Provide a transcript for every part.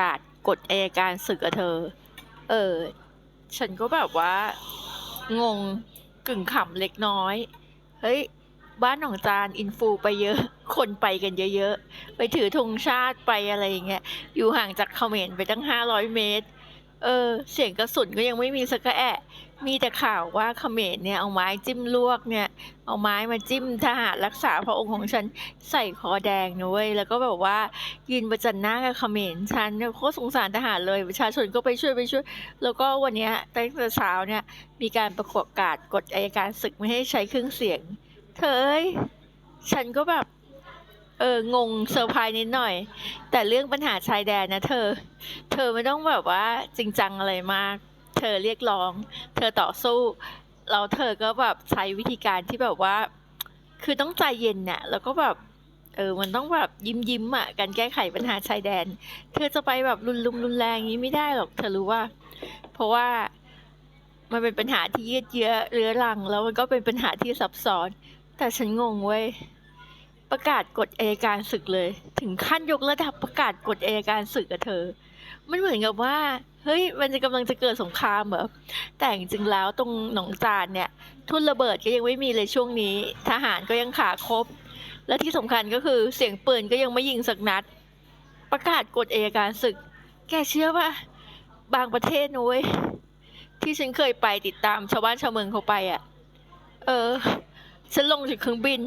กาศกฎอายการศึกอะเธอ เออ ฉันก็แบบว่า งงกึ่งขำเล็กน้อย เฮ้ย บ้านหนองจานอินฟูไปเยอะ คนไปกันเยอะๆ ไปถือธงชาติไปอะไรอย่างเงี้ย อยู่ห่างจากเขมรไปตั้งห้าร้อยเมตร เออ เสียงกระสุนก็ยังไม่มีสักแอะ มีแต่ข่าวว่าเขมรเนี่ยเอาไม้จิ้มลวกเนี่ย เอาไม้มาจิ้มทหารรักษาพระองค์ของฉันใส่คอแดงนะเว้ย แล้วก็แบบว่ายืนประจันหน้ากับเขมรฉันเนี่ยโคตรสงสารทหารเลย ประชาชนก็ไปช่วยไปช่วย แล้วก็วันนี้ตั้งแต่เช้าเนี่ยมีการประกาศกฎอายการศึกไม่ให้ใช้เครื่องเสียง เธอเอ้ยฉันก็แบบ เอองงเซอร์ไพรส์นิดหน่อย แต่เรื่องปัญหาชายแดนนะเธอ เธอไม่ต้องแบบว่าจริงจังอะไรมาก เธอเรียกร้อง เธอต่อสู้แล้วเธอก็แบบใช้วิธีการที่แบบว่า คือต้องใจเย็นน่ะ แล้วก็แบบเออ มันต้องแบบยิ้มยิ้มอะ การแก้ไขปัญหาชายแดน เธอจะไปแบบรุนรุมรุนแรงอย่างนี้ไม่ได้หรอก เธอรู้ว่า เพราะว่ามันเป็นปัญหาที่ยืดเยื้อเรื้อรัง แล้วมันก็เป็นปัญหาที่ซับซ้อน แต่ฉันงงเว้ย ประกาศกฎอายการศึกเลย ถึงขั้นยกระดับประกาศกฎอายการศึกอะเธอ มันเหมือนกับว่า เฮ้ย มันจะกำลังจะเกิดสงครามเหรอแต่จริงแล้วตรงหนองจานเนี่ย ทุ่นระเบิดก็ยังไม่มีเลยช่วงนี้ ทหารก็ยังขาครบ และที่สำคัญก็คือเสียงปืนก็ยังไม่ยิงสักนัด ประกาศกฎอายการศึก แกเชื่อป่ะบางประเทศนุ้ยที่ฉันเคยไปติดตามชาวบ้านชาวเมืองเขาไปอะ่ะ เออ ฉันลงจากเครื่องบิน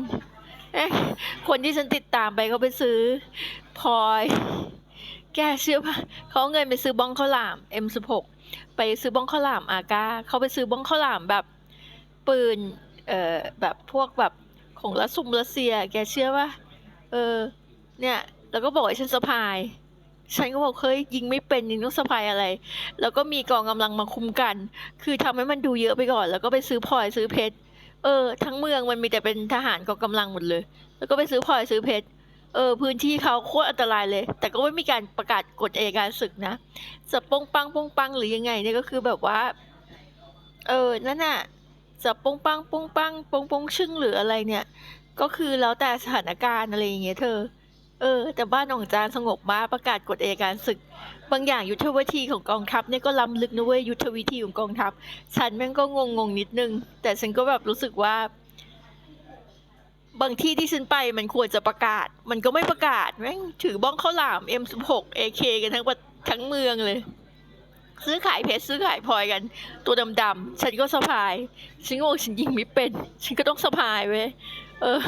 คนที่ฉันติดตามไปเขาไปซื้อพลอย แกเชื่อป่ะเขาเงินไปซื้อบ้องข้าวหลาม M16 ไปซื้อบ้องข้าวหลามอากาเขาไปซื้อบ้องข้าวหลามแบบปืน เอ่อ แบบพวกแบบของรัสซุมรัสเซีย แกเชื่อป่ะเออ เนี่ย แล้วก็บอกให้ฉันสะพาย ฉันก็บอกเฮ้ยยิงไม่เป็นยิงต้องสะพายอะไร แล้วก็มีกองกำลังมาคุมกัน คือทำให้มันดูเยอะไปก่อน แล้วก็ไปซื้อพลอยซื้อเพชร เออ ทั้งเมืองมันมีแต่เป็นทหารกองกำลังหมดเลย แล้วก็ไปซื้อพลอยซื้อเพชร เออ พื้นที่เขาโคตรอันตรายเลย แต่ก็ไม่มีการประกาศกฎอัยการศึกนะจะปงปังปงปังหรือยังไงเนี่ยก็คือแบบว่า เออ นั่นน่ะจะปงปังปงปังปงปงชึ่งหรืออะไรเนี่ย ก็คือแล้วแต่สถานการณ์อะไรอย่างเงี้ยเธอ เออ แต่บ้านหนองจานสงบมากประกาศกฎอัยการศึก บางอย่างยุทธวิธีของกองทัพเนี่ยก็ล้ำลึกนะเว้ยยุทธวิธีของกองทัพ ฉันแม่งก็งงงนิดนึง แต่ฉันก็แบบรู้สึกว่า บางที่ที่ฉันไปมันควรจะประกาศ มันก็ไม่ประกาศแม่งถือบ้องข้าวหลาม M16 AK กันทั้งทั้งเมืองเลย ซื้อขายเพชรซื้อขายพลอยกัน ตัวดำๆฉันก็สะพายฉันงงฉันยิงไม่เป็น ฉันก็ต้องสะพายเว้ยเออ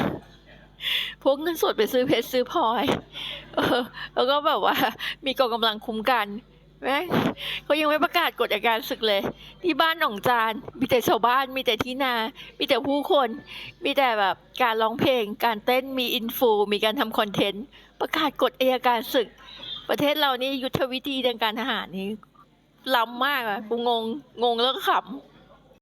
พกเงินสดไปซื้อเพชรซื้อพลอย เออ แล้วก็แบบว่า มีกองกำลังคุ้มกันแม่เขายังไม่ประกาศกฎอัยการศึกเลย ที่บ้านหนองจาน มีแต่ชาวบ้าน มีแต่ที่นา มีแต่ผู้คน มีแต่แบบการร้องเพลง การเต้น มีอินฟู มีการทำคอนเทนต์ ประกาศกฎอัยการศึก ประเทศเรานี่ยุทธวิธีทางการทหารนี่ล้ำมากอะกูงง งงแล้วก็ขำ